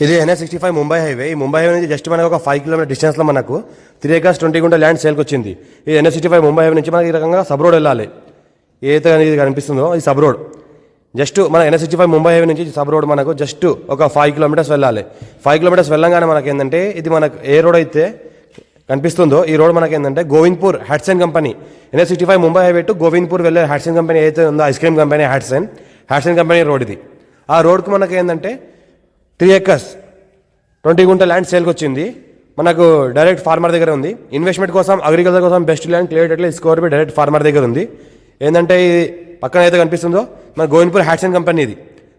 ఇది NS sixty five Mumbai highway ఈ Mumbai highway నుంచి జస్ట్ మనకు ఒక ఫైవ్ కిలోమీటర్ డిస్టెన్స్లో మనకు త్రీ ఎకర్స్ ట్వంటీ గుంట ల్యాండ్ సేల్కి వచ్చింది. ఈ NS sixty five Mumbai highway నుంచి మనకి ఈ రకంగా సబ్ రోడ్ వెళ్ళాలి. ఏదైతే అనేది కనిపిస్తుందో ఇది సబ్ రోడ్ జస్ట్ మన NS sixty five Mumbai highway నుంచి సబ్ రోడ్ మనకు జస్ట్ ఒక ఫైవ్ కిలోమీటర్స్ వెళ్ళాలి. ఫైవ్ కిలోమీటర్స్ వెళ్ళంగానే మనకి ఏంటంటే ఇది మనకు ఏ రోడ్ అయితే కనిపిస్తుందో ఈ రోడ్ మనకి ఏంటంటే Govindpur Hatsun company NS sixty five Mumbai highway to Govindpur వెళ్ళే హ్యాట్సన్ కంపెనీ ఏదైతే ఉందో ice cream company Hatsun Hatsun company road ఇది. ఆ రోడ్కు మనకి ఏంటంటే త్రీ ఎకర్స్ ట్వంటీ గుంట ల్యాండ్ సేల్కి వచ్చింది. మనకు డైరెక్ట్ ఫార్మర్ దగ్గర ఉంది. ఇన్వెస్ట్మెంట్ కోసం అగ్రికల్చర్ కోసం బెస్ట్ ల్యాండ్ క్లియర్ ఎట్లా స్కోర్ బి డైరెక్ట్ ఫార్మర్ దగ్గర ఉంది. ఏంటంటే ఇది పక్కన అయితే కనిపిస్తుందో మన గోవింద్పూర్ హ్యాట్సన్ కంపెనీ ఇది.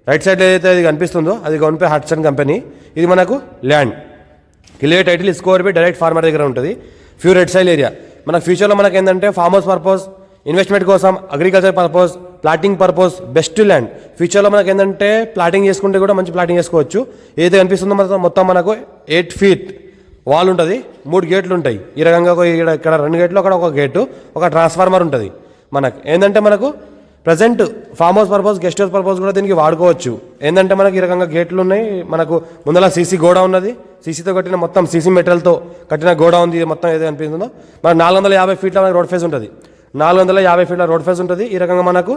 రైట్ సైడ్ ఏదైతే ఇది కనిపిస్తుందో అది గోవింద్పూర్ హ్యాట్సన్ కంపెనీ ఇది మనకు land clear title score B direct farmer దగ్గర ఉంటుంది. ఫ్యూ రెడ్ సైల్ ఏరియా మన ఫ్యూచర్లో మనకి ఏంటంటే ఫార్మ్ హౌస్ పర్పస్ ఇన్వెస్ట్మెంట్ కోసం agriculture purpose plotting purpose best land ఫ్యూచర్లో మనకి ఏంటంటే ప్లాటింగ్ చేసుకుంటే కూడా మంచి ప్లాటింగ్ చేసుకోవచ్చు. ఏది కనిపిస్తుందో మొత్తం మొత్తం మనకు ఎయిట్ ఫీట్ వాల్ ఉంటుంది మూడు గేట్లు ఉంటాయి. ఈ రకంగా ఇక్కడ ఇక్కడ రెండు గేట్లు అక్కడ ఒక గేటు ఒక ట్రాన్స్ఫార్మర్ ఉంటుంది మనకు. ఏంటంటే మనకు present farm house purpose guest house purpose కూడా దీనికి వాడుకోవచ్చు. ఏంటంటే మనకి ఈ రకంగా గేట్లు ఉన్నాయి మనకు ముందర సీసీ గోడ ఉన్నది. సీసీతో కట్టిన మొత్తం సీసీ మెటల్తో కట్టిన గోడ ఉంది మొత్తం ఏదో అనిపిస్తుందో మనకు నాలుగు వందల యాభై ఫీట్ల మనకి రోడ్ ఫేస్ ఉంటుంది. నాలుగు వందల యాభై ఫీట్ల రోడ్ ఫేస్ ఉంటుంది. ఈ రకంగా మనకు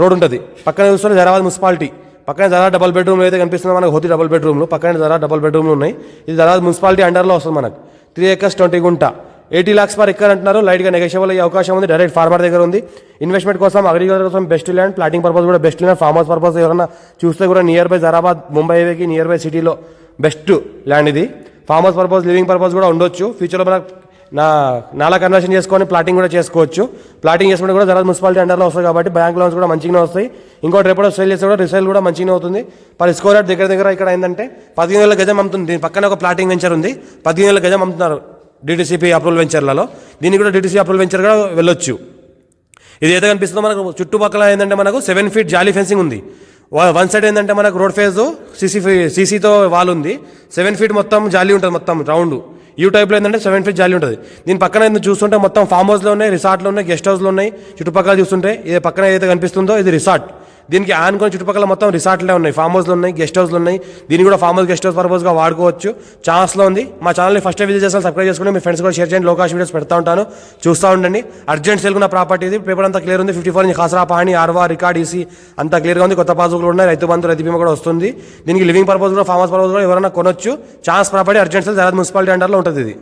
రోడ్ ఉంటుంది. పక్కన చూస్తుంటే జరాబాద్ మున్సిపాలిటీ. పక్కన జరా డబల్ బెడ్రూమ్ అయితే కనిపిస్తుంది మనకు హోతి డబల్ బెడ్రూమ్లు పక్కన జరా డబల్ బెడ్రూమ్లు ఉన్నాయి. ఇది జరా మున్సిపాలిటీ అండర్లో వస్తుంది మనకు. త్రీ ఎకర్స్ ట్వంటీ గుంట. ఎయిటీ లాక్స్ పర్ ఎక్కర్ అంటున్నారు. లైట్గా నెగోషియబుల్ అయ్యే అవకాశం ఉంది. డైరెక్ట్ ఫార్మర్ దగ్గర ఉంది. ఇన్వెస్ట్మెంట్ కోసం అగ్రికల్చర్ కోసం బెస్ట్ ల్యాండ్ ప్లాటింగ్ పర్పస్ కూడా బెస్ట్ ల్యాండ్ ఫార్మర్స్ పర్పస్ ఎవరైనా చూస్తే కూడా నియర్ బై జరాబాద్ ముంబై హైవేకి నియర్ బై సిటీలో బెస్ట్ ల్యాండ్ ఇది. ఫార్మర్స్ పర్పస్ లివింగ్ పర్పస్ కూడా ఉండొచ్చు. ఫ్యూచర్లో మనకు నా నాలా కన్వర్షన్ చేసుకొని ప్లాటింగ్ కూడా చేసుకోవచ్చు. ప్లాటింగ్ చేసుకుంటే కూడా తర్వాత మున్సిపాలిటీ అండర్లో వస్తుంది కాబట్టి బ్యాంక్ లోన్స్ కూడా మంచిగానే వస్తాయి. ఇంకోటి రేపు సేల్ చేస్తే కూడా రిసైల్ కూడా మంచిగానే అవుతుంది. పర్ స్కోర్ రేట్ దగ్గర దగ్గర ఇక్కడ ఏంటంటే పదిహేను వేల గజం అమ్ముతుంది. దీని పక్కన ఒక ప్లాటింగ్ వెంచర్ ఉంది. పదిహేను వేల గజం అమ్ముతున్నారు డీటీసీపీ అప్రూవల్ వెంచర్లలో దీనికి కూడా డీటీసీ అప్రూవల్ వెంచర్ కూడా వెళ్ళొచ్చు. ఇది ఏదో కనిపిస్తుందో మనకు చుట్టుపక్కల ఏంటంటే మనకు సెవెన్ ఫీట్ జాలీ ఫెన్సింగ్ ఉంది. వన్ సైడ్ ఏంటంటే మనకు రోడ్ ఫేజ్ సీసీ సీసీతో వాల్ ఉంది. సెవెన్ ఫీట్ మొత్తం జాలీ ఉంటుంది మొత్తం రౌండ్ యూ టైప్లో ఏంటంటే సెవెన్ ఫీట్ జాలీ ఉంటుంది. దీని పక్కన చూస్తుంటే మొత్తం ఫామ్ హౌస్లో ఉన్నాయి రిసార్ట్లో ఉన్నాయి గెస్ట్ హౌస్లో ఉన్నాయి చుట్టుపక్కల చూస్తుంటే ఇది పక్కన ఏదైతే కనిపిస్తుందో ఇది రిసార్ట్ దీనికి ఆనుకొని చుట్టుపక్కల మొత్తం రిసార్ట్లే ఉన్నాయి. ఫామ్ హౌస్లు ఉన్నాయి గెస్ట్ హౌస్లు ఉన్నాయి. దీన్ని కూడా ఫామ్ హౌస్ గెస్ట్ హౌస్ పర్పస్గా వాడుకోవచ్చు. ఛాన్స్లో ఉంది. మా ఛానల్ని ఫస్ట్ విజిట్ చేస్తే సబ్స్క్రైబ్ చేసుకుని మీ ఫ్రెండ్స్ కూడా షేర్ చేయండి. లోకాష్ వీడియోస్ పెడతా ఉంటాను. చూస్తూ ఉండండి. అర్జెంట్ సేల్ ఉన్న ప్రాపర్టీ ఇది. పేపర్ అంతా క్లియర్ ఉంది. ఫిఫ్టీ ఫోర్ ఇంచ్ ఖాసరా పహాణి ఆర్వా రికార్డ్ ఈసీ అంతా క్లియర్గా ఉంది. కొత్త పాసులు ఉన్నాయి. రైతు బంధు రైతు బీమా కూడా వస్తుంది. దీనికి లివింగ్ పర్పస్ కూడా ఫామ్ హౌస్ పర్పస్ కూడా ఎవరైనా కొనొచ్చు. ఛాన్స్ ప్రాపర్టీ అర్జెంట్ సేల్ జరాద్ మున్సిపాలిటీ అండర్లో ఉంటుంది ఇది.